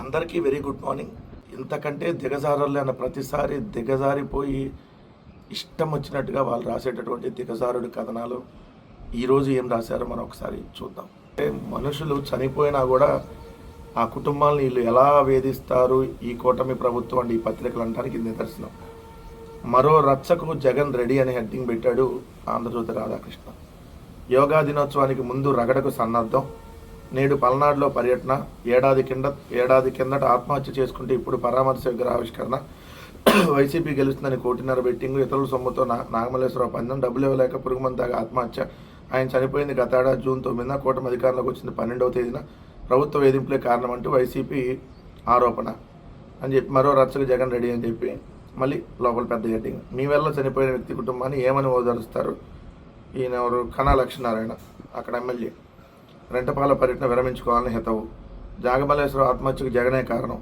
అందరికీ very good morning. ఇంతకంటే దిగజారలేన ప్రతిసారి దిగజారిపోయి ఇష్టం వచ్చినట్టుగా వాళ్ళు రాసేటటువంటి దిగజారుడు కథనాలు ఈరోజు ఏం రాశారో మనం ఒకసారి చూద్దాం. అంటే మనుషులు చనిపోయినా కూడా ఆ కుటుంబాలను వీళ్ళు ఎలా వేధిస్తారు? ఈ కూటమి ప్రభుత్వం అండి ఈ పత్రికలు అనడానికి నిదర్శనం. మరో రచ్చకు జగన్ రెడీ అనే హెడ్డింగ్ పెట్టాడు ఆంధ్రజ్యోతి రాధాకృష్ణ. యోగా దినోత్సవానికి ముందు రగడకు సన్నద్ధం. నేడు పల్నాడులో పర్యటన. ఏడాది కింద ఏడాది కిందట ఆత్మహత్య చేసుకుంటే ఇప్పుడు పరామర్శ విగ్రహావిష్కరణ వైసీపీ గెలుస్తుందని కోటిన్నర బెట్టింగ్ ఇతరుల సొమ్ముతో నా నాగమల్లేశ్వరరావు పందెం. డబ్బులు ఇవ్వలేక పురుగుమంది ఆత్మహత్య. ఆయన చనిపోయింది గత జూన్ తొమ్మిదిన. కూటమి అధికారంలోకి వచ్చింది పన్నెండవ తేదీన. ప్రభుత్వ వేధింపులే కారణం అంటూ వైసీపీ ఆరోపణ అని చెప్పి మరో రచ్చకు జగన్ రెడీ అని చెప్పి మళ్ళీ లోపల పెద్ద హెడ్డింగ్. మీ వల్ల చనిపోయిన వ్యక్తి కుటుంబాన్ని ఏమని ఓదారుస్తారు? ఈయన ఎవరు కణా లక్ష్మీనారాయణ అక్కడ ఎమ్మెల్యే. రెంటపాల పర్యటన విరమించుకోవాలని హితవు. జాగమల్లేశ్వరం ఆత్మహత్యకు జగనే కారణం.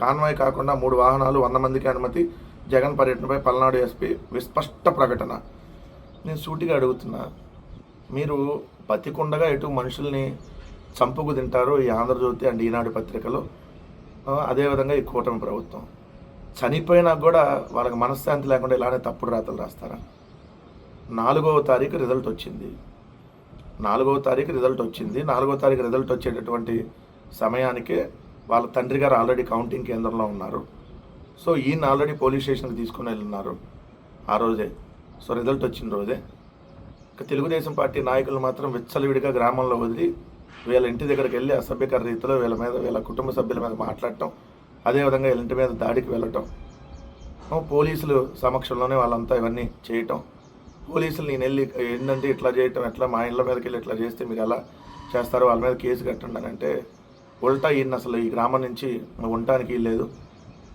కాన్వాయ్ కాకుండా మూడు వాహనాలు వంద మందికి అనుమతి జగన్ పర్యటనపై పల్నాడు ఎస్పీ విస్పష్ట ప్రకటన. నేను సూటిగా అడుగుతున్నా మీరు బతికుండగా ఎటు మనుషుల్ని చంపుకు తింటారు ఈ ఆంధ్రజ్యోతి అండ్ ఈనాడు పత్రికలో. అదేవిధంగా ఈ కూటమి ప్రభుత్వం. చనిపోయినా కూడా వాళ్ళకి మనశ్శాంతి లేకుండా ఇలానే తప్పుడు రాతలు రాస్తారా? నాలుగవ తారీఖు రిజల్ట్ వచ్చింది. నాలుగవ తారీఖు రిజల్ట్ వచ్చింది. నాలుగవ తారీఖు రిజల్ట్ వచ్చేటటువంటి సమయానికే వాళ్ళ తండ్రి గారు ఆల్రెడీ కౌంటింగ్ కేంద్రంలో ఉన్నారు. సో ఈయన ఆల్రెడీ పోలీస్ స్టేషన్కి తీసుకుని వెళ్ళున్నారు ఆ రోజే. సో రిజల్ట్ వచ్చిన రోజే. ఇక తెలుగుదేశం పార్టీ నాయకులు మాత్రం విచ్చలవిడిగా గ్రామంలో వదిలి వీళ్ళ ఇంటి దగ్గరికి వెళ్ళి అసభ్యకర రీతిలో వీళ్ళ మీద వీళ్ళ కుటుంబ సభ్యుల మీద మాట్లాడటం అదేవిధంగా వీళ్ళ ఇంటి మీద దాడికి వెళ్ళటం పోలీసులు సమక్షంలోనే వాళ్ళంతా ఇవన్నీ చేయటం పోలీసులు నేను వెళ్ళి ఏంటంటే ఇట్లా చేయటం ఎట్లా మా ఇళ్ళ మీదకి వెళ్ళి ఇట్లా చేస్తే మీరు ఎలా చేస్తారు వాళ్ళ మీద కేసు కట్టండి అని అంటే ఉల్టా ఈయన అసలు ఈ గ్రామం నుంచి ఉండటానికి లేదు.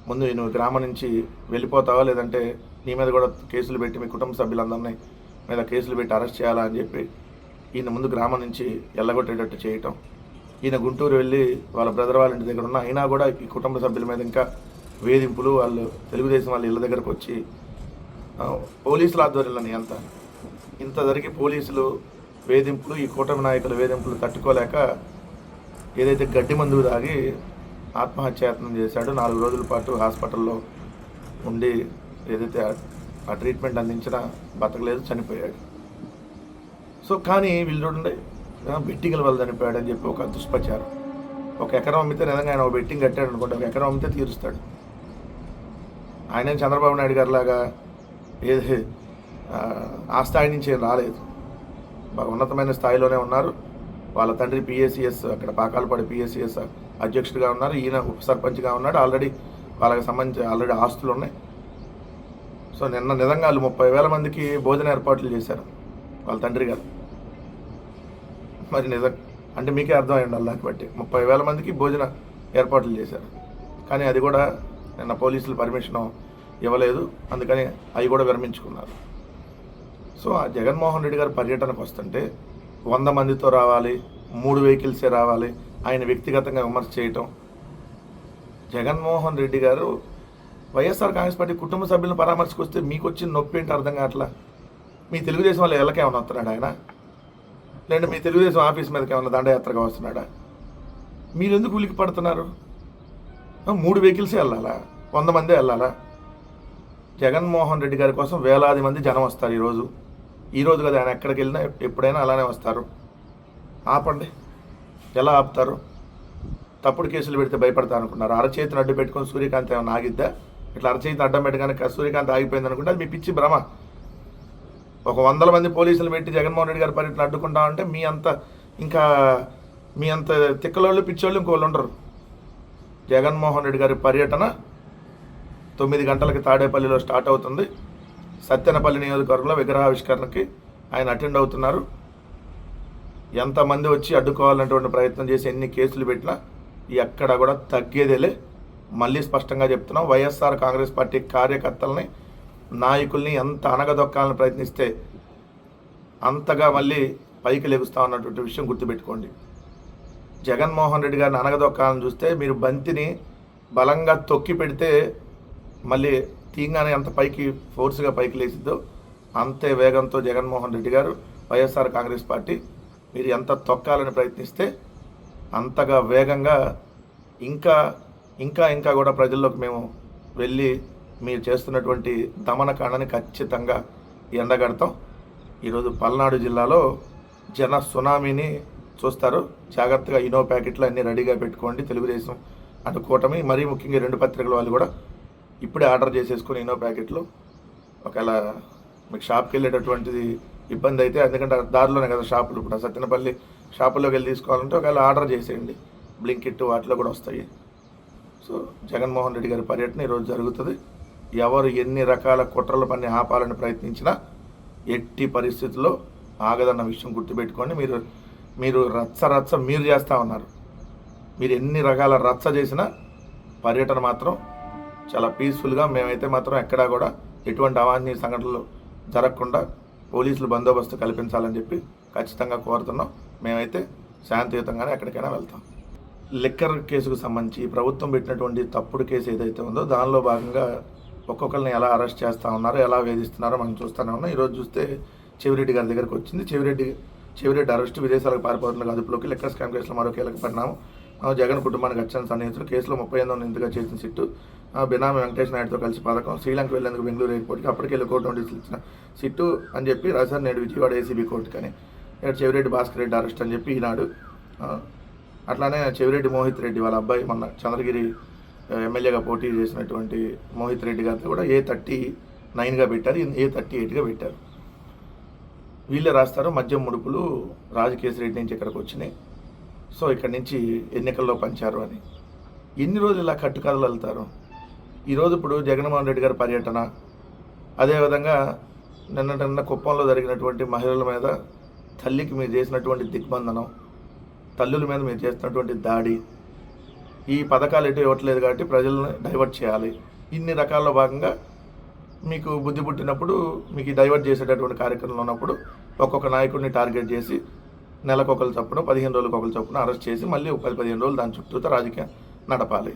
ముందు నువ్వు గ్రామం నుంచి వెళ్ళిపోతావా? లేదంటే నీ మీద కూడా కేసులు పెట్టి మీ కుటుంబ సభ్యులందరినీ మీద కేసులు పెట్టి అరెస్ట్ చేయాలా అని చెప్పి ఈయన ముందు గ్రామం నుంచి ఎల్లగొట్టేటట్టు చేయటం. ఈయన గుంటూరు వెళ్ళి వాళ్ళ బ్రదర్ వాళ్ళ ఇంటి దగ్గర ఉన్న అయినా కూడా ఈ కుటుంబ సభ్యుల మీద ఇంకా వేధింపులు వాళ్ళు తెలుగుదేశం వాళ్ళ ఇళ్ళ దగ్గరకు వచ్చి పోలీసుల ఆధ్వర్యంలో నియంత్రణ ఇంత జరిగి పోలీసులు వేధింపులు ఈ కూటమి నాయకుల వేధింపులు తట్టుకోలేక ఏదైతే గడ్డి మందు తాగి ఆత్మహత్యాయత్నం చేశాడో నాలుగు రోజుల పాటు హాస్పిటల్లో ఉండి ఏదైతే ఆ- ట్రీట్మెంట్ అందించినా బతకలేదు చనిపోయాడు. సో కానీ వీళ్ళు చూడండి బెట్టింగ్ల వల్ల చనిపోయాడు అని చెప్పి ఒక దుష్ప్రచారం. ఒక ఎకరం అమ్మితే నిజంగా ఆయన ఒక బెట్టింగ్ కట్టాడు అనుకోండి ఒక ఎకరం అమ్మితే తీరుస్తాడు. ఆయన చంద్రబాబు నాయుడు గారిలాగా ఏది? ఆ, ఆ స్థాయి నుంచి ఏం రాలేదు. బాగా ఉన్నతమైన స్థాయిలోనే ఉన్నారు. వాళ్ళ తండ్రి పిఎస్సిఎస్ అక్కడ పాకాలపాడి పిఎస్సిఎస్ అధ్యక్షుడిగా ఉన్నారు. ఈయన ఉప సర్పంచ్గా ఉన్నాడు. ఆల్రెడీ వాళ్ళకి సంబంధించి ఆల్రెడీ ఆస్తులు ఉన్నాయి. సో నిన్న నిజంగా వాళ్ళు ముప్పై వేల మందికి భోజన ఏర్పాట్లు చేశారు వాళ్ళ తండ్రి గారు. మరి నిజం అంటే మీకే అర్థమైంది ఉండాలి దాన్ని బట్టి. ముప్పై వేల మందికి భోజన ఏర్పాట్లు చేశారు. కానీ అది కూడా నిన్న పోలీసులు పర్మిషన్ ఇవ్వలేదు. అందుకని అవి కూడా విరమించుకున్నారు. సో ఆ జగన్మోహన్ రెడ్డి గారు పర్యటనకు వస్తుంటే వంద మందితో రావాలి మూడు వెహికల్సే రావాలి ఆయన వ్యక్తిగతంగా విమర్శ చేయటం. జగన్మోహన్ రెడ్డి గారు వైఎస్ఆర్ కాంగ్రెస్ పార్టీ కుటుంబ సభ్యులను పరామర్శకు వస్తే మీకు వచ్చిన నొప్పి ఏంటి అర్థం కావట్లా? మీ తెలుగుదేశం వాళ్ళు ఎల్లకేమైనా వస్తున్నాడు ఆయన? లేదంటే మీ తెలుగుదేశం ఆఫీస్ మీదకి ఏమైనా దండయాత్రగా వస్తున్నాడా? మీరు ఎందుకు ఉలికి పడుతున్నారు మూడు వెహికల్సే వెళ్ళాలా? వంద మందే వెళ్ళాలా? జగన్మోహన్ రెడ్డి గారి కోసం వేలాది మంది జనం వస్తారు ఈరోజు. ఈరోజు కదా ఆయన ఎక్కడికి వెళ్ళినా ఎప్పుడైనా అలానే వస్తారు. ఆపండి. ఎలా ఆపుతారు? తప్పుడు కేసులు పెడితే భయపడతా అనుకున్నారు. అరచేతిని అడ్డు పెట్టుకొని సూర్యకాంత్ ఏమైనా ఆగిద్దా? ఇట్లా అరచేతిని అడ్డం పెట్టగానే సూర్యకాంత్ ఆగిపోయింది అనుకుంటే అది మీ పిచ్చి భ్రమ. ఒక వందల మంది పోలీసులు పెట్టి జగన్మోహన్ రెడ్డి గారి పర్యటన అడ్డుకుంటామంటే మీ అంత ఇంకా మీ అంత తిక్కలోళ్ళు పిచ్చోళ్ళు ఇంకోళ్ళు ఉండరు. జగన్మోహన్ రెడ్డి గారి పర్యటన తొమ్మిది గంటలకి తాడేపల్లిలో స్టార్ట్ అవుతుంది. సత్యనపల్లి నియోజకవర్గంలో విగ్రహావిష్కరణకి ఆయన అటెండ్ అవుతున్నారు. ఎంతమంది వచ్చి అడ్డుకోవాలన్నటువంటి ప్రయత్నం చేసి ఎన్ని కేసులు పెట్టినా ఎక్కడ కూడా తగ్గేదేలే. మళ్ళీ స్పష్టంగా చెప్తున్నాం వైఎస్ఆర్ కాంగ్రెస్ పార్టీ కార్యకర్తల్ని నాయకుల్ని ఎంత అనగదొక్కాలని ప్రయత్నిస్తే అంతగా మళ్ళీ పైకి లెగుస్తా ఉన్నటువంటి విషయం గుర్తుపెట్టుకోండి. జగన్మోహన్ రెడ్డి గారిని అనగదొక్కాలని చూస్తే మీరు బంతిని బలంగా తొక్కి పెడితే మళ్ళీ తీయంగానే ఎంత పైకి ఫోర్స్గా పైకి లేచిద్దో అంతే వేగంతో జగన్మోహన్ రెడ్డి గారు వైఎస్ఆర్ కాంగ్రెస్ పార్టీ మీరు ఎంత తొక్కాలని ప్రయత్నిస్తే అంతగా వేగంగా ఇంకా ఇంకా ఇంకా కూడా ప్రజల్లోకి మేము వెళ్ళి మీరు చేస్తున్నటువంటి దమనకాండని ఖచ్చితంగా ఎండగడతాం. ఈరోజు పల్నాడు జిల్లాలో జన సునామీని చూస్తారు. జాగ్రత్తగా ఇనో ప్యాకెట్లు అన్నీ రెడీగా పెట్టుకోండి తెలుగుదేశం అటు కూటమి. మరీ ముఖ్యంగా రెండు పత్రికల వాళ్ళు కూడా ఇప్పుడే ఆర్డర్ చేసేసుకుని ఇన్నో ప్యాకెట్లు. ఒకవేళ మీకు షాప్కి వెళ్ళేటటువంటిది ఇబ్బంది అయితే ఎందుకంటే దారిలోనే కదా షాపులు ఇప్పుడు. సత్యనపల్లి షాపుల్లోకి వెళ్ళి తీసుకోవాలంటే ఒకవేళ ఆర్డర్ చేసేయండి. బ్లింకిట్ వాటిలో కూడా వస్తాయి. సో జగన్మోహన్ రెడ్డి గారి పర్యటన ఈరోజు జరుగుతుంది. ఎవరు ఎన్ని రకాల కుట్రల పని ఆపాలని ప్రయత్నించినా ఎట్టి పరిస్థితుల్లో ఆగదన్న విషయం గుర్తుపెట్టుకోండి మీరు మీరు రచ్చ రచ్చ మీరు చేస్తూ ఉన్నారు. మీరు ఎన్ని రకాల రచ్చ చేసినా పర్యటన మాత్రం చాలా పీస్ఫుల్గా మేమైతే మాత్రం ఎక్కడా కూడా ఎటువంటి అవాంఛనీయ సంఘటనలు జరగకుండా పోలీసులు బందోబస్తు కల్పించాలని చెప్పి ఖచ్చితంగా కోరుతున్నాం. మేమైతే శాంతియుతంగానే ఎక్కడికైనా వెళ్తాం. లిక్కర్ కేసుకు సంబంధించి ప్రభుత్వం పెట్టినటువంటి తప్పుడు కేసు ఏదైతే ఉందో దానిలో భాగంగా ఒక్కొక్కరిని ఎలా అరెస్ట్ చేస్తూ ఉన్నారో ఎలా వేధిస్తున్నారో మనం చూస్తూనే ఉన్నాం. ఈరోజు చూస్తే చెవిరెడ్డి గారి దగ్గరకు వచ్చింది. చెవిరెడ్డి చెవిరెడ్డి అరెస్ట్ విదేశాలకు పారిపోతున్న అదుపులోకి లెక్కర్ స్కామ్ కేసులో మరో కీలక పరిణామం. జగన్ కుటుంబానికి వచ్చిన సన్నిహితులు కేసులో ముప్పై ఎనిమిది నిందుగా చేసిన సిట్టు బినామీ వెంకటేష్ నాయుడుతో కలిసి పథకం శ్రీలంక వెళ్ళేందుకు బెంగళూరు ఎయిర్పోర్ట్కి అప్పటికే వెళ్ళి కోర్టు నోటీసులు ఇచ్చిన సిట్టు అని చెప్పి రాశారు నేడు విజయవాడ ఏసీబీ కోర్టుకని ఇక్కడ చెవిరెడ్డి భాస్కర్ రెడ్డి అరెస్ట్ అని చెప్పి ఈనాడు అట్లానే చెవిరెడ్డి మోహిత్ రెడ్డి వాళ్ళ అబ్బాయి మొన్న చంద్రగిరి ఎమ్మెల్యేగా పోటీ చేసినటువంటి మోహిత్ రెడ్డి గారితో కూడా ఏ థర్టీ నైన్గా పెట్టారు ఏ థర్టీ ఎయిట్గా పెట్టారు. వీళ్ళే రాస్తారు మద్యం ముడుపులు రాజకేశ్ రెడ్డి నుంచి ఇక్కడికి వచ్చినాయి. సో ఇక్కడి నుంచి ఎన్నికల్లో పంచారు అని. ఎన్ని రోజులు ఇలా కట్టుకథలు వెళ్తారు? ఈరోజు ఇప్పుడు జగన్మోహన్ రెడ్డి గారి పర్యటన అదేవిధంగా నిన్న నిన్న కుప్పంలో జరిగినటువంటి మహిళల మీద తల్లికి మీరు చేసినటువంటి దిగ్బంధనం తల్లుల మీద మీరు చేసినటువంటి దాడి ఈ పథకాలు ఎటు ఇవ్వట్లేదు కాబట్టి ప్రజలను డైవర్ట్ చేయాలి. ఇన్ని రకాల్లో భాగంగా మీకు బుద్ధి పుట్టినప్పుడు మీకు డైవర్ట్ చేసేటటువంటి కార్యక్రమంలో ఉన్నప్పుడు ఒక్కొక్క నాయకుడిని టార్గెట్ చేసి నెలకు ఒకరు చొప్పున పదిహేను రోజులకు ఒకరు చొప్పున అరెస్ట్ చేసి మళ్ళీ పది పదిహేను రోజులు దాని చుట్టూతో రాజకీయం నడపాలి.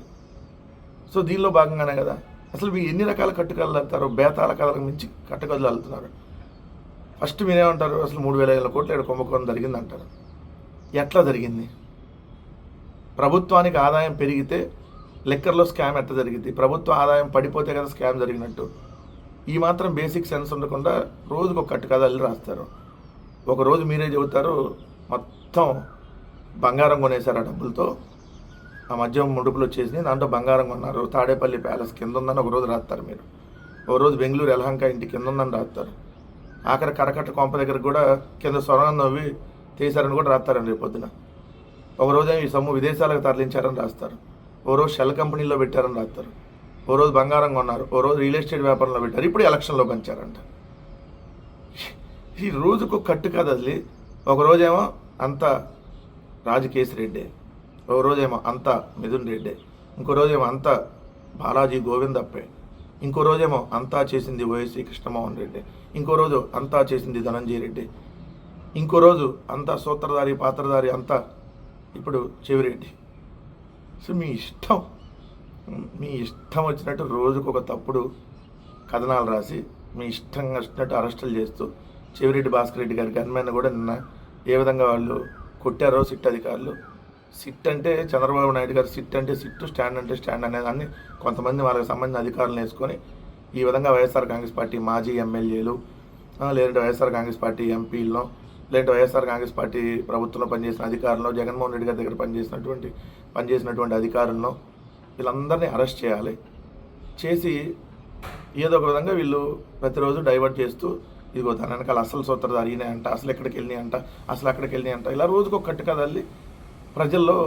సో దీనిలో భాగంగానే కదా. అసలు మీరు ఎన్ని రకాల కట్టుకథలు వెళ్తారు బేతాల కథలకు మించి కట్టుకథలు వెళ్తున్నారు ఫస్ట్ మీరేమంటారు? అసలు మూడు వేల ఐదు కోట్ల ఏడు కుంభకోణం జరిగింది అంటారు ఎట్లా జరిగింది? ప్రభుత్వానికి ఆదాయం పెరిగితే లెక్కర్లో స్కామ్ ఎట్లా జరిగింది? ప్రభుత్వ ఆదాయం పడిపోతే కదా స్కామ్ జరిగినట్టు. ఈ మాత్రం బేసిక్ సెన్స్ ఉండకుండా రోజుకు ఒక కట్టుకథలు రాస్తారు. ఒకరోజు మీరే చెబుతారు మొత్తం బంగారం కొనేశారు ఆ డబ్బులతో. ఆ మద్యం ముడుపులు వచ్చేసినాయి దాంట్లో బంగారం కొన్నారు. తాడేపల్లి ప్యాలెస్ కింద ఉందని ఒక రోజు రాస్తారు మీరు. ఒక రోజు బెంగళూరు ఎలహంక ఇంటి కింద ఉందని రాస్తారు ఆఖరి కరకట్ట కొంప దగ్గర కూడా కింద సొరంగం నవ్వి తీశారని కూడా రాస్తారండి రేపు పొద్దున. ఒకరోజు ఈ సొమ్ము విదేశాలకు తరలించారని రాస్తారు. ఓ రోజు షెల్ కంపెనీలో పెట్టారని రాస్తారు ఓ రోజు బంగారం కొన్నారు. ఓ రోజు రియల్ ఎస్టేట్ వ్యాపారంలో పెట్టారు. ఇప్పుడు ఎలక్షన్లో పంచారంట ఈ రోజుకు కట్టు కదలి ఒక ఒకరోజేమో అంత రాజకేశ్ రెడ్డి. ఒక రోజేమో అంత మిథున్ రెడ్డి ఇంకో రోజేమో అంతా బాలాజీ గోవిందప్పే ఇంకో రోజేమో అంతా చేసింది వైఎస్సీ కృష్ణమోహన్ రెడ్డి ఇంకో రోజు అంతా చేసింది ధనంజయ రెడ్డి ఇంకో రోజు అంతా సూత్రధారి పాత్రధారి అంతా ఇప్పుడు చెవిరెడ్డి సో మీ ఇష్టం మీ ఇష్టం వచ్చినట్టు రోజుకు ఒక తప్పుడు కథనాలు రాసి మీ ఇష్టంగా వచ్చినట్టు అరెస్టులు చేస్తూ చెవిరెడ్డి భాస్కర్ రెడ్డి గారి గన్మెన్ కూడా నిన్న ఏ విధంగా వాళ్ళు కొట్టారో సిట్ అధికారులు సిట్ అంటే చంద్రబాబు నాయుడు గారు సిట్ అంటే సిట్ స్టాండ్ అంటే స్టాండ్ అనేదాన్ని కొంతమంది వాళ్ళకి సంబంధించిన అధికారులు వేసుకొని ఈ విధంగా వైఎస్ఆర్ కాంగ్రెస్ పార్టీ మాజీ ఎమ్మెల్యేలు లేదంటే వైఎస్ఆర్ కాంగ్రెస్ పార్టీ ఎంపీల్లో లేదంటే వైఎస్ఆర్ కాంగ్రెస్ పార్టీ ప్రభుత్వంలో పనిచేసిన అధికారుల్లో జగన్మోహన్ రెడ్డి గారి దగ్గర పనిచేసినటువంటి పనిచేసినటువంటి అధికారులను వీళ్ళందరినీ అరెస్ట్ చేయాలి. చేసి ఏదో ఒక విధంగా వీళ్ళు ప్రతిరోజు డైవర్ట్ చేస్తూ ఇదిగో దాని వెనకాల అసలు సూత్రధారి అంట అసలు ఎక్కడికి వెళ్ళినాయి అంట అసలు అక్కడికి వెళ్ళినాయి అంట ఇలా రోజుకు ఒక కట్టు ప్రజల్లో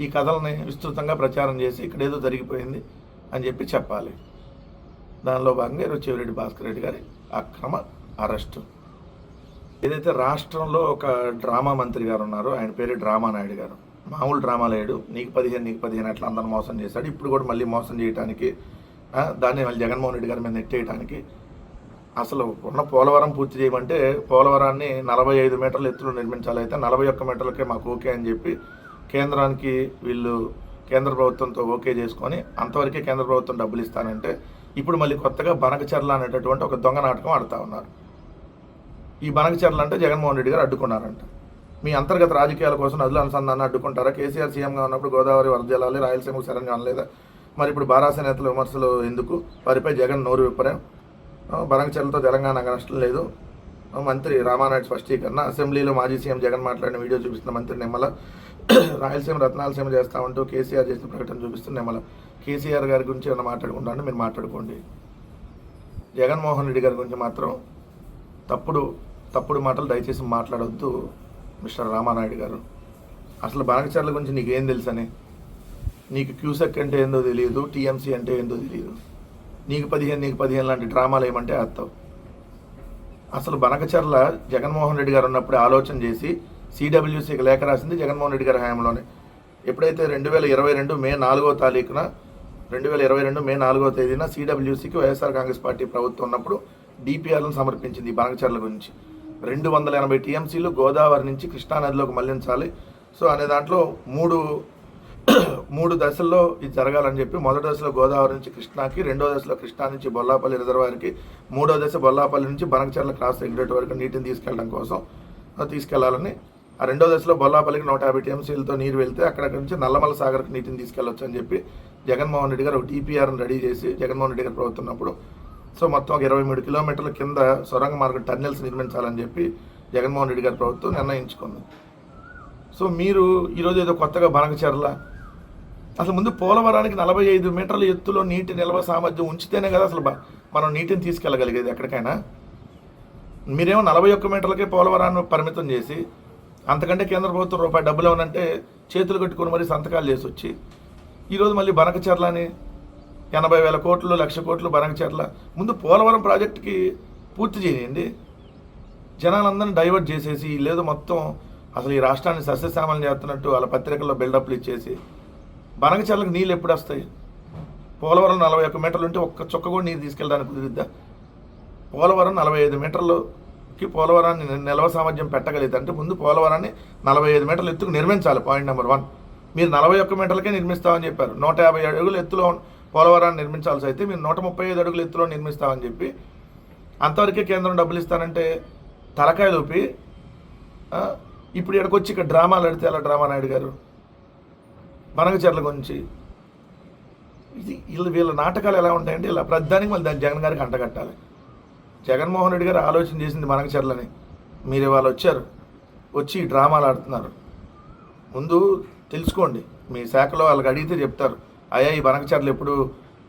ఈ కథల్ని విస్తృతంగా ప్రచారం చేసి ఇక్కడ ఏదో జరిగిపోయింది అని చెప్పి చెప్పాలి. దానిలో భాగంగా ఈరోజు చెవిరెడ్డి భాస్కర్ రెడ్డి గారి అక్రమ అరెస్టు. ఏదైతే రాష్ట్రంలో ఒక డ్రామా మంత్రి గారు ఉన్నారో ఆయన పేరు డ్రామా నాయుడు గారు. మామూలు డ్రామా లేడు. నీకు పదిహేను నీకు పదిహేను అట్లా అందరూ మోసం చేశాడు. ఇప్పుడు కూడా మళ్ళీ మోసం చేయడానికి దాన్ని మళ్ళీ జగన్మోహన్ రెడ్డి గారి మీద నెట్టేయడానికి అసలు ఉన్న పోలవరం పూర్తి చేయమంటే పోలవరాన్ని నలభై ఐదు మీటర్ల ఎత్తులో నిర్మించాలైతే నలభై ఒక్క మీటర్లకే మాకు ఓకే అని చెప్పి కేంద్రానికి వీళ్ళు కేంద్ర ప్రభుత్వంతో ఓకే చేసుకొని అంతవరకే కేంద్ర ప్రభుత్వం డబ్బులు ఇస్తానంటే ఇప్పుడు మళ్ళీ కొత్తగా బనకచర్ల అనేటటువంటి ఒక దొంగ నాటకం ఆడుతూ ఉన్నారు. ఈ బనకచర్ల అంటే జగన్మోహన్ రెడ్డి గారు అడ్డుకున్నారంట. మీ అంతర్గత రాజకీయాల కోసం నదుల అనుసంధానం అడ్డుకుంటారా? కేసీఆర్ సీఎంగా ఉన్నప్పుడు గోదావరి వరద రాయలసీమకు శరణ్యం అనలేదా మరి ఇప్పుడు బారాస నేతల విమర్శలు ఎందుకు? వారిపై జగన్ నోరు విప్పరే భరంగచర్లతో తెలంగాణకు నష్టం లేదు. మంత్రి రామానాయుడు స్పష్టీకరణ అసెంబ్లీలో మాజీ సీఎం జగన్ మాట్లాడిన వీడియో చూపిస్తున్న మంత్రి నిమ్మల రాయలసీమ రత్నాలసీమ చేస్తామంటూ కేసీఆర్ చేసిన ప్రకటన చూపిస్తున్న నిమ్మల. కేసీఆర్ గారి గురించి ఏమైనా మాట్లాడుకుంటాను మీరు మాట్లాడుకోండి. జగన్మోహన్ రెడ్డి గారి గురించి మాత్రం తప్పుడు తప్పుడు మాటలు దయచేసి మాట్లాడొద్దు మిస్టర్ రామానాయుడు గారు. అసలు బనకచర్ల గురించి నీకేం తెలుసని? నీకు క్యూసెక్ అంటే ఏందో తెలియదు టీఎంసీ అంటే ఏందో తెలియదు. నీకు పదిహేను నీకు పదిహేను లాంటి డ్రామాలు ఏమంటే అత్తావు అసలు బనకచర్ల జగన్మోహన్ రెడ్డి గారు ఉన్నప్పుడే ఆలోచన చేసి సిడబ్ల్యూసీకి లేఖ రాసింది జగన్మోహన్ రెడ్డి గారి హయాంలోనే. ఎప్పుడైతే రెండు వేల ఇరవై రెండు మే నాలుగో తారీఖున రెండు వేల ఇరవై రెండు మే నాలుగో తేదీన సిడబ్ల్యూసీకి వైఎస్ఆర్ కాంగ్రెస్ పార్టీ ప్రభుత్వం ఉన్నప్పుడు డిపిఆర్లను సమర్పించింది ఈ బనకచర్ల గురించి. రెండు వందల ఎనభై టీఎంసీలు గోదావరి నుంచి కృష్ణానదిలోకి మళ్ళించాలి. సో అనే దాంట్లో మూడు మూడు దశల్లో ఇది జరగాలని చెప్పి మొదటి దశలో గోదావరి నుంచి కృష్ణాకి రెండో దశలో కృష్ణా నుంచి బొల్లాపల్లి రిజర్వాయర్కి మూడో దశ బొల్లాపల్లి నుంచి బనకచర్ల క్రాస్ ఎగ్రేట్ వరకు నీటిని తీసుకెళ్ళడం కోసం తీసుకెళ్ళాలని. ఆ రెండో దశలో బొల్లాపల్లికి నూట యాభై టీఎంసీలతో నీరు వెళ్తే అక్కడ నుంచి నల్లమల సాగర్కి నీటిని తీసుకెళ్ళొచ్చు అని చెప్పి జగన్మోహన్ రెడ్డి గారు ఒక టీపీఆర్ని రెడీ చేసి జగన్మోహన్ రెడ్డి గారు ప్రభుత్వం ఉన్నప్పుడు సో మొత్తం ఒక ఇరవై మూడు కిలోమీటర్ల కింద సొరంగ మార్గం టన్నెల్స్ నిర్మించాలని చెప్పి జగన్మోహన్ రెడ్డి గారి ప్రభుత్వం నిర్ణయించుకుంది. సో మీరు ఈరోజు ఏదో కొత్తగా బనకచర్ల అసలు ముందు పోలవరానికి నలభై ఐదు మీటర్ల ఎత్తులో నీటి నిల్వ సామర్థ్యం ఉంచితేనే కదా అసలు మనం నీటిని తీసుకెళ్ళగలిగేది ఎక్కడికైనా. మీరేమో నలభై ఒక్క మీటర్లకే పోలవరాన్ని పరిమితం చేసి అంతకంటే కేంద్ర ప్రభుత్వం రూపాయి డబ్బులు ఏమనంటే చేతులు కట్టుకొని మరీ సంతకాలు చేసి వచ్చి ఈరోజు మళ్ళీ బనకచర్ల అని ఎనభై వేల కోట్లు లక్ష కోట్లు బనకచర్ల ముందు పోలవరం ప్రాజెక్టుకి పూర్తి చేయండి. జనాలందరినీ డైవర్ట్ చేసేసి లేదు మొత్తం అసలు ఈ రాష్ట్రాన్ని సస్యశ్యామలం చేస్తున్నట్టు వాళ్ళ పత్రికల్లో బిల్డప్లు ఇచ్చేసి బనకచర్లకు నీళ్ళు ఎప్పుడు వస్తాయి? పోలవరం నలభై ఒక్క మీటర్లు ఉంటే ఒక్క చుక్క కూడా నీరు తీసుకెళ్ళడానికి కుదిరిద్దా? పోలవరం నలభై ఐదు మీటర్లకి పోలవరాన్ని నిల్వ సామర్థ్యం పెట్టగలిగితే అంటే ముందు పోలవరాన్ని నలభై ఐదు మీటర్ల ఎత్తుకు నిర్మించాలి పాయింట్ నెంబర్ వన్. మీరు నలభై ఒక్క మీటర్లకే నిర్మిస్తామని చెప్పారు. నూట యాభై అడుగులు ఎత్తులో పోలవరాన్ని నిర్మించాల్సి అయితే మీరు నూట ముప్పై ఐదు అడుగులు ఎత్తులో నిర్మిస్తామని చెప్పి అంతవరకే కేంద్రం డబ్బులు ఇస్తానంటే తలకాయలు ఊపి ఇప్పుడు ఇక్కడికి వచ్చి ఇక్కడ డ్రామాలు ఆడితే అలా డ్రామా నాయుడు గారు? బనగచర్ల గురించి. ఇది వీళ్ళ వీళ్ళ నాటకాలు ఎలా ఉంటాయంటే ఇలా ప్రధానికి మళ్ళీ దాన్ని జగన్ గారికి అంటగట్టాలి జగన్మోహన్ రెడ్డి గారు ఆలోచన చేసింది బనగచర్లని మీరు ఇవాళ వచ్చారు వచ్చి డ్రామాలు ఆడుతున్నారు. ముందు తెలుసుకోండి మీ శాఖలో వాళ్ళకి అడిగితే చెప్తారు. అయ్యా ఈ బనకచర్లు ఎప్పుడు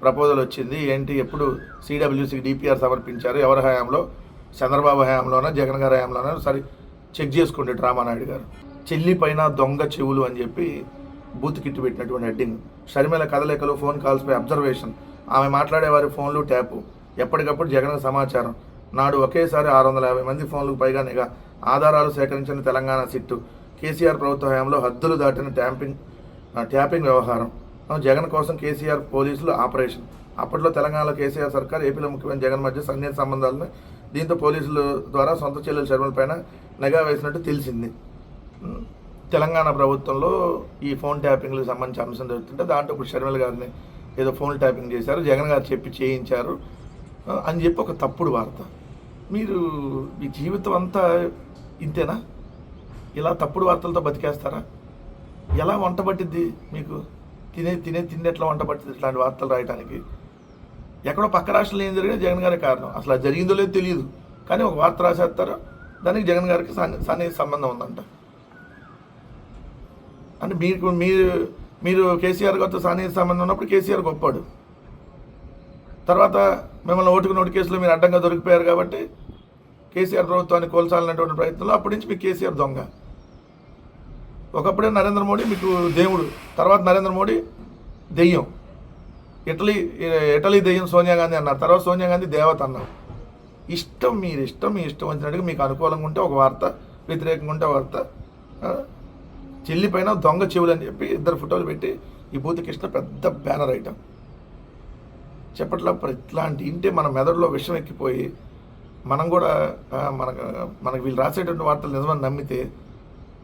ప్రపోజల్ వచ్చింది ఏంటి ఎప్పుడు సిడబ్ల్యూసీకి డిపిఆర్ సమర్పించారు ఎవరి హయాంలో? చంద్రబాబు హయాంలోనా జగన్ గారి హయాంలోనా? సరే చెక్ చేసుకోండి డ్రామా నాయుడు గారు. చెల్లి పైన దొంగ చెవులు అని చెప్పి బూత్ కిట్ పెట్టినటువంటి హెడ్డింగ్. షర్మిల కదలికలు ఫోన్ కాల్స్పై అబ్జర్వేషన్. ఆమె మాట్లాడేవారి ఫోన్లు ట్యాపు. ఎప్పటికప్పుడు జగన్ సమాచారం. నాడు ఒకేసారి ఆరు వందల యాభై మంది ఫోన్లకు పైగా నిఘా ఆధారాలు సేకరించిన తెలంగాణ సిట్టు. కేసీఆర్ ప్రభుత్వ హయాంలో హద్దులు దాటిన ట్యాంపింగ్ ట్యాపింగ్ వ్యవహారం. జగన్ కోసం కేసీఆర్ పోలీసులు ఆపరేషన్. అప్పట్లో తెలంగాణలో కేసీఆర్ సర్కార్ ఏపీలో ముఖ్యమంత్రి జగన్ మధ్య సన్నిహిత సంబంధాలను దీంతో పోలీసుల ద్వారా సొంత చెల్లెల శర్మలపైన పైన నిఘా వేసినట్టు తెలిసింది. తెలంగాణ ప్రభుత్వంలో ఈ ఫోన్ ట్యాపింగ్లకు సంబంధించిన అంశం జరుగుతుంటే దాంట్లో ఇప్పుడు షర్మిల గారిని ఏదో ఫోన్ ట్యాపింగ్ చేశారు జగన్ గారు చెప్పి చేయించారు. అని చెప్పి ఒక తప్పుడు వార్త. మీరు మీ జీవితం అంతా ఇంతేనా? ఇలా తప్పుడు వార్తలతో బతికేస్తారా? ఎలా వంట పట్టిద్ది మీకు? తినే తినే తిండి ఎట్లా వంట పట్టింది ఇట్లాంటి వార్తలు రాయడానికి ఎక్కడో పక్క రాష్ట్రంలో ఏం జరిగినా జగన్ గారి కారణం. అసలు జరిగిందో లేదో తెలియదు. కానీ ఒక వార్త రాసేస్తారు? దానికి జగన్ గారికి సన్ని సన్నిహిత సంబంధం ఉందంట. అంటే మీకు మీరు మీరు కేసీఆర్ గారితో సాన్నిహిత సంబంధం ఉన్నప్పుడు కేసీఆర్ గొప్పాడు తర్వాత మిమ్మల్ని ఓటుకు నోటు కేసులో మీరు అడ్డంగా దొరికిపోయారు కాబట్టి కేసీఆర్ ప్రభుత్వాన్ని కోల్చాలనేటువంటి ప్రయత్నంలో అప్పటి నుంచి మీకు కేసీఆర్ దొంగ. ఒకప్పుడే నరేంద్ర మోడీ మీకు దేవుడు తర్వాత నరేంద్ర మోడీ దెయ్యం. ఇటలీ ఇటలీ దెయ్యం సోనియా గాంధీ అన్నారు తర్వాత సోనియా గాంధీ దేవత అన్నారు. ఇష్టం మీరు ఇష్టం మీ ఇష్టం వచ్చినట్టుగా మీకు అనుకూలంగా ఉంటే ఒక వార్త వ్యతిరేకంగా ఉంటే వార్త చెల్లి పైన దొంగ చెవులు అని చెప్పి ఇద్దరు ఫోటోలు పెట్టి ఈ భూతి కృష్ణ పెద్ద బ్యానర్ ఐటమ్. చెప్పట్లప్పుడు ఇట్లాంటి ఇంటే మన మెదడులో విషం ఎక్కిపోయి మనం కూడా మనకు మనకు వీళ్ళు రాసేటువంటి వార్తలు నిజమని నమ్మితే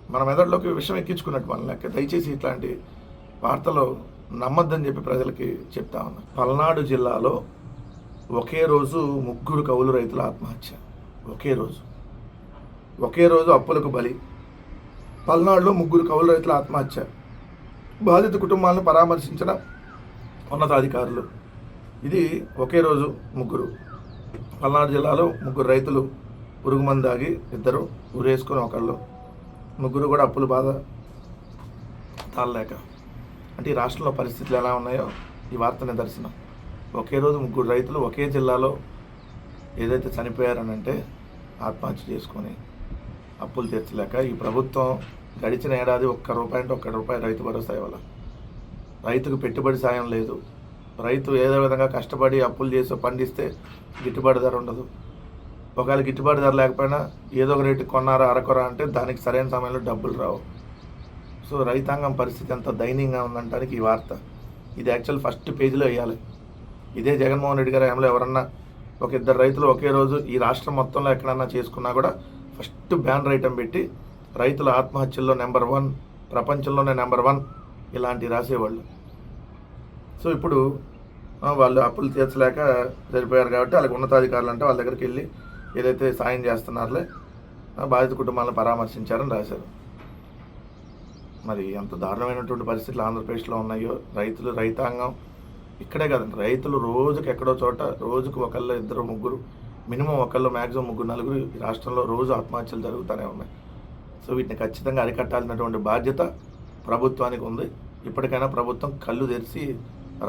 మన మెదడులోకి విషం ఎక్కించుకున్నట్టు మన లెక్క. దయచేసి ఇట్లాంటి వార్తలు నమ్మద్దని చెప్పి ప్రజలకి చెప్తా ఉన్నా. పల్నాడు జిల్లాలో ఒకే రోజు ముగ్గురు కౌలు రైతుల ఆత్మహత్య. ఒకే రోజు. ఒకే రోజు అప్పులకు బలి. పల్నాడులో ముగ్గురు కౌలు రైతుల ఆత్మహత్య. బాధిత కుటుంబాలను పరామర్శించిన ఉన్నతాధికారులు. ఇది ఒకే రోజు ముగ్గురు. పల్నాడు జిల్లాలో ముగ్గురు రైతులు పురుగు మందు తాగి ఇద్దరు ఊరేసుకొని ఒకళ్ళు. ముగ్గురు కూడా అప్పుల బాధ తాళలేక అంటే ఈ రాష్ట్రంలో పరిస్థితులు ఎలా ఉన్నాయో ఈ వార్త నిదర్శనం. ఒకే రోజు ముగ్గురు రైతులు ఒకే జిల్లాలో ఏదైతే చనిపోయారనంటే ఆత్మహత్య చేసుకొని అప్పులు తీర్చలేక ఈ ప్రభుత్వం గడిచిన ఏడాది ఒక్క రూపాయి అంటే ఒక్క రూపాయి రైతు భరోసా ఇవ్వాల. రైతుకు పెట్టుబడి సాయం లేదు. రైతు ఏదో విధంగా కష్టపడి అప్పులు చేసి పండిస్తే గిట్టుబాటు ధర ఉండదు. ఒకవేళ గిట్టుబాటు ధర లేకపోయినా ఏదో ఒక రేటు కొన్నారా అరకొరా అంటే దానికి సరైన సమయంలో డబ్బులు రావు. సో రైతాంగం పరిస్థితి ఎంత దయనీయంగా ఉందంటానికి ఈ వార్త. ఇది యాక్చువల్ ఫస్ట్ పేజీలో వేయాలి. ఇదే జగన్మోహన్ రెడ్డి గారు హయాంలో ఎవరన్నా ఒక ఇద్దరు రైతులు ఒకే రోజు ఈ రాష్ట్రం మొత్తంలో ఎక్కడన్నా చేసుకున్నా కూడా ఫస్ట్ బ్యానర్ ఐటమ్ పెట్టి రైతుల ఆత్మహత్యల్లో నెంబర్ వన్ ప్రపంచంలోనే నెంబర్ వన్ ఇలాంటి రాసేవాళ్ళు. సో ఇప్పుడు వాళ్ళు అప్పులు తీర్చలేక చనిపోయారు కాబట్టి వాళ్ళకి ఉన్నతాధికారులు అంటే వాళ్ళ దగ్గరికి వెళ్ళి ఏదైతే సాయం చేస్తున్నారులే బాధిత కుటుంబాలను పరామర్శించారని రాశారు. మరి ఎంత దారుణమైనటువంటి పరిస్థితులు ఆంధ్రప్రదేశ్లో ఉన్నాయో రైతులు రైతాంగం ఇక్కడే కదండి రైతులు రోజుకి ఎక్కడో చోట రోజుకు ఒకళ్ళు ఇద్దరు ముగ్గురు మినిమం ఒకళ్ళు మ్యాక్సిమం ముగ్గురు నలుగురు రాష్ట్రంలో రోజు ఆత్మహత్యలు జరుగుతూనే ఉన్నాయి. సో వీటిని ఖచ్చితంగా అరికట్టాల్సినటువంటి బాధ్యత ప్రభుత్వానికి ఉంది. ఇప్పటికైనా ప్రభుత్వం కళ్ళు తెరిచి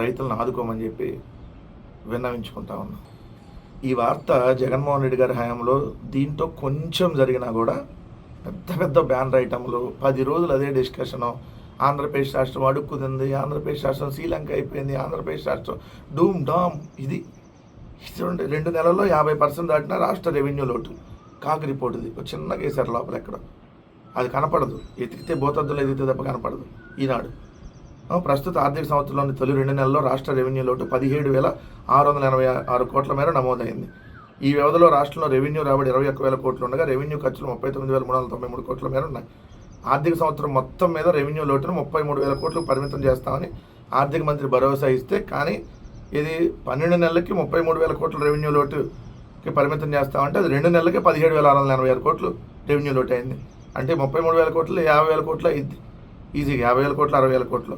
రైతులను ఆదుకోమని చెప్పి విన్నవించుకుంటా ఉన్నాం. ఈ వార్త జగన్మోహన్ రెడ్డి గారి హయాంలో దీంతో కొంచెం జరిగినా కూడా పెద్ద పెద్ద బ్యానర్ ఐటమ్లు పది రోజులు అదే డిస్కషను. ఆంధ్రప్రదేశ్ రాష్ట్రం అడుక్కుతుంది ఆంధ్రప్రదేశ్ రాష్ట్రం శ్రీలంక అయిపోయింది ఆంధ్రప్రదేశ్ రాష్ట్రం డూమ్ డామ్ ఇది. చూడండి రెండు నెలల్లో యాభై పర్సెంట్ దాటిన రాష్ట్ర రెవెన్యూ లోటు. కాకు రిపోర్ట్ ఇది ఒక చిన్నగా వేశారు లోపల ఎక్కడ? అది కనపడదు. ఎతికితే భూతద్దులు ఎదిగితే తప్ప కనపడదు. ఈనాడు. ప్రస్తుత ఆర్థిక సంవత్సరంలోని తొలి రెండు నెలల్లో రాష్ట్ర రెవెన్యూ లోటు పదిహేడు వేల ఆరు వందల ఎనభై ఆరు కోట్ల మేర నమోదైంది. ఈ వ్యవధిలో రాష్ట్రంలో రెవెన్యూ రాబడి ఇరవై ఒక్క వేల కోట్లు ఉండగా రెవెన్యూ ఖర్చులు ముప్పై తొమ్మిది వేల మూడు వందల తొంభై మూడు కోట్ల మేర ఉన్నాయి. ఆర్థిక సంవత్సరం మొత్తం మీద రెవెన్యూ లోటును ముప్పై మూడు వేల కోట్లకు పరిమితం చేస్తామని ఆర్థిక మంత్రి భరోసా ఇస్తే కానీ ఇది పన్నెండు నెలలకి ముప్పై మూడు వేల కోట్ల రెవెన్యూ లోటుకి పరిమితం చేస్తామంటే అది రెండు నెలలకి పదిహేడు వేల ఆరు వందల ఎనభై ఆరు కోట్లు రెవెన్యూ లోటు అయింది అంటే ముప్పై మూడు వేల కోట్లు యాభై వేల కోట్లు అయింది. ఈజీగా యాభై వేల కోట్లు అరవై వేల కోట్లు.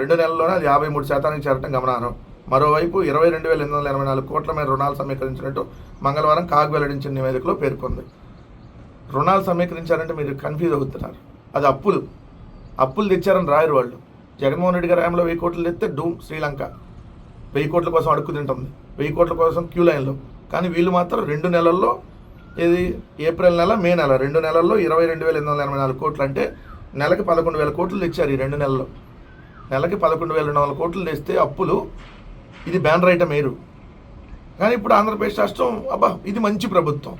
రెండు నెలల్లోనే అది యాభై మూడు శాతానికి చేరటం గమనార్హం. మరోవైపు ఇరవై రెండు వేల ఎనిమిది వందల ఎనభై నాలుగు కోట్ల మేర రుణాలు సమీకరించినట్టు మంగళవారం కాగ్ వెల్లడించిన నివేదికలో పేర్కొంది. రుణాలు సమీకరించారంటే మీరు కన్ఫ్యూజ్ అవుతున్నారు. అది అప్పులు. అప్పులు తెచ్చారని రాయరు వాళ్ళు. జగన్మోహన్ రెడ్డి గారి హయాంలో వెయ్యి కోట్లు తెస్తే డూమ్ శ్రీలంక. వెయ్యి కోట్ల కోసం అడుక్కు తింటుంది. వెయ్యి కోట్ల కోసం క్యూ లైన్లో. కానీ వీళ్ళు మాత్రం రెండు నెలల్లో ఇది ఏప్రిల్ నెల మే నెల రెండు నెలల్లో ఇరవై రెండు వేల ఎనిమిది వందల ఎనభై నాలుగు కోట్లు అంటే నెలకి పదకొండు వేల కోట్లు తెచ్చారు ఈ రెండు నెలల్లో. నెలకి పదకొండు వేల రెండు వందల కోట్లు తెస్తే అప్పులు ఇది బ్యాన్ రైటం వేరు కానీ ఇప్పుడు ఆంధ్రప్రదేశ్ రాష్ట్రం అబ్బా ఇది మంచి ప్రభుత్వం.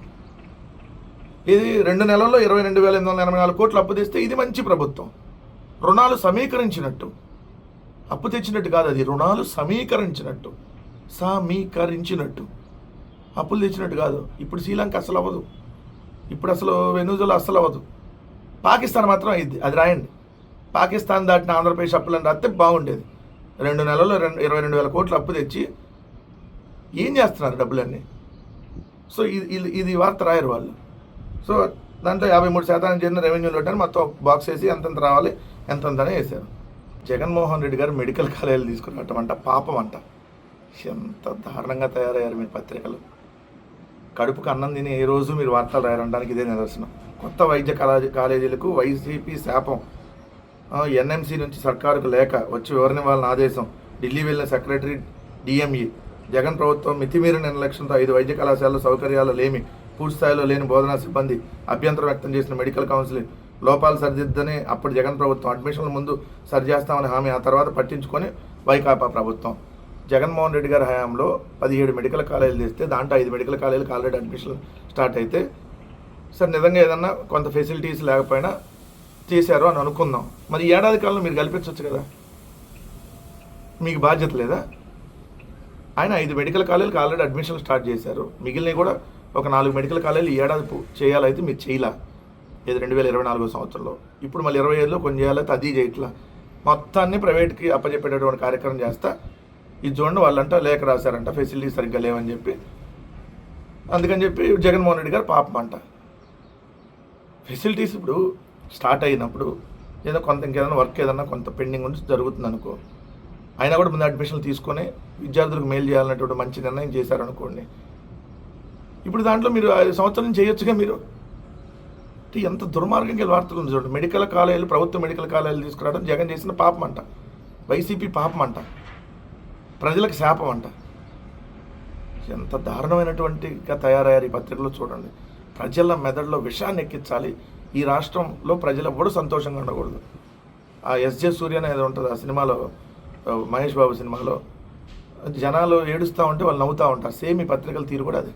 ఇది రెండు నెలల్లో ఇరవై రెండు వేల ఎనిమిది వందల ఎనభై నాలుగు కోట్లు అప్పు తెస్తే ఇది మంచి ప్రభుత్వం. రుణాలు సమీకరించినట్టు. అప్పు తెచ్చినట్టు కాదు అది రుణాలు సమీకరించినట్టు. సమీకరించినట్టు. అప్పులు తెచ్చినట్టు కాదు. ఇప్పుడు శ్రీలంక అసలు అవ్వదు. ఇప్పుడు అసలు వెనుజులా అసలు అవ్వదు. పాకిస్తాన్ మాత్రం అయింది అది రాయండి. పాకిస్తాన్ దాటిన ఆంధ్రప్రదేశ్ అప్పులను రాస్తే బాగుండేది. రెండు నెలల్లో రెండు ఇరవై రెండు వేల కోట్లు అప్పు తెచ్చి ఏం చేస్తున్నారు డబ్బులన్నీ? సో ఇది ఇది- ఇది వార్త రాయరు వాళ్ళు. సో దాంట్లో యాభై మూడు శాతానికి చేరిన రెవెన్యూ లోటు అని మొత్తం బాక్స్ వేసి ఎంతెంత రావాలి. ఎంతెంతనే వేశారు. జగన్మోహన్ రెడ్డి గారు మెడికల్ కాలేజీలు తీసుకురావటం అంట పాపం అంట. ఎంత దారుణంగా తయారయ్యారు మీ పత్రికలు. కడుపుకు అన్నం తిని ఏ రోజు మీరు వార్తలు రాయడానికి ఇదే నిదర్శనం. కొత్త వైద్య కాలేజీ కాలేజీలకు వైసీపీ శాపం. ఎన్ఎంసీ నుంచి సర్కారుకు లేక వచ్చి వివరణ ఇవ్వాలని ఆదేశం. ఢిల్లీ వెళ్ళిన సెక్రటరీ డిఎంఈ. జగన్ ప్రభుత్వం మితిమీరిన నిర్లక్ష్యంతో ఐదు వైద్య కళాశాలలో సౌకర్యాలు లేమి పూర్తి స్థాయిలో లేని బోధనా సిబ్బంది అభ్యంతరం వ్యక్తం చేసిన మెడికల్ కౌన్సిల్ లోపాలు సరిదిద్దని అప్పుడు జగన్ ప్రభుత్వం అడ్మిషన్ల ముందు సరిచేస్తామని హామీ ఆ తర్వాత పట్టించుకొని వైకాపా ప్రభుత్వం. జగన్మోహన్ రెడ్డి గారి హయాంలో పదిహేడు మెడికల్ కాలేజీలు తెస్తే దాంట్లో ఐదు మెడికల్ కాలేజీలకు ఆల్రెడీ అడ్మిషన్ స్టార్ట్ అయితే సార్ నిజంగా ఏదన్నా కొంత ఫెసిలిటీస్ లేకపోయినా తీశారు అని అనుకుందాం. మరి ఏడాది కాలంలో మీరు కల్పించవచ్చు కదా? మీకు బాధ్యత లేదా? ఆయన ఐదు మెడికల్ కాలేజీలకు ఆల్రెడీ అడ్మిషన్ స్టార్ట్ చేశారు. మిగిలినవి కూడా ఒక నాలుగు మెడికల్ కాలేజీలు ఏడాది చేయాలైతే మీరు చేయలా. ఇది రెండు వేల ఇరవై నాలుగో సంవత్సరంలో. ఇప్పుడు మళ్ళీ ఇరవై ఐదులో కొన్ని చేయాలైతే అది చేయట్లా మొత్తాన్ని ప్రైవేట్కి అప్పచెప్పేటటువంటి కార్యక్రమం చేస్తా. ఇది చూడండి వాళ్ళంట లేఖ రాశారంట ఫెసిలిటీస్ సరిగ్గా లేవని చెప్పి. అందుకని చెప్పి జగన్మోహన్ రెడ్డి గారు పాపం అంట. ఫెసిలిటీస్ ఇప్పుడు స్టార్ట్ అయినప్పుడు ఏదో కొంత ఇంకేదైనా వర్క్ ఏదైనా కొంత పెండింగ్ ఉండి జరుగుతుంది అనుకో అయినా కూడా ముందు అడ్మిషన్లు తీసుకొని విద్యార్థులకు మేలు చేయాలన్నటువంటి మంచి నిర్ణయం చేశారనుకోండి. ఇప్పుడు దాంట్లో మీరు ఐదు సంవత్సరం చేయొచ్చుగా మీరు. ఎంత దుర్మార్గంగా వార్తలు చూడండి. మెడికల్ కాలేజీలు ప్రభుత్వ మెడికల్ కాలేజీలు తీసుకురావడం జగన్ చేసిన పాపం అంట వైసీపీ పాపం అంట ప్రజలకు శాపం అంట ఎంత దారుణమైనటువంటిగా తయారయ్యారు ఈ పత్రికలో చూడండి. ప్రజల మెదడులో విషాన్ని ఎక్కించాలి. ఈ రాష్ట్రంలో ప్రజలు ఎవ్వడూ సంతోషంగా ఉండకూడదు. ఆ ఎస్జే సూర్య అనేది ఉంటుంది ఆ సినిమాలో మహేష్ బాబు సినిమాలో. జనాలు ఏడుస్తూ ఉంటే వాళ్ళు నవ్వుతూ ఉంటారు. సేమ్ ఈ పత్రికల తీరు కూడా అది.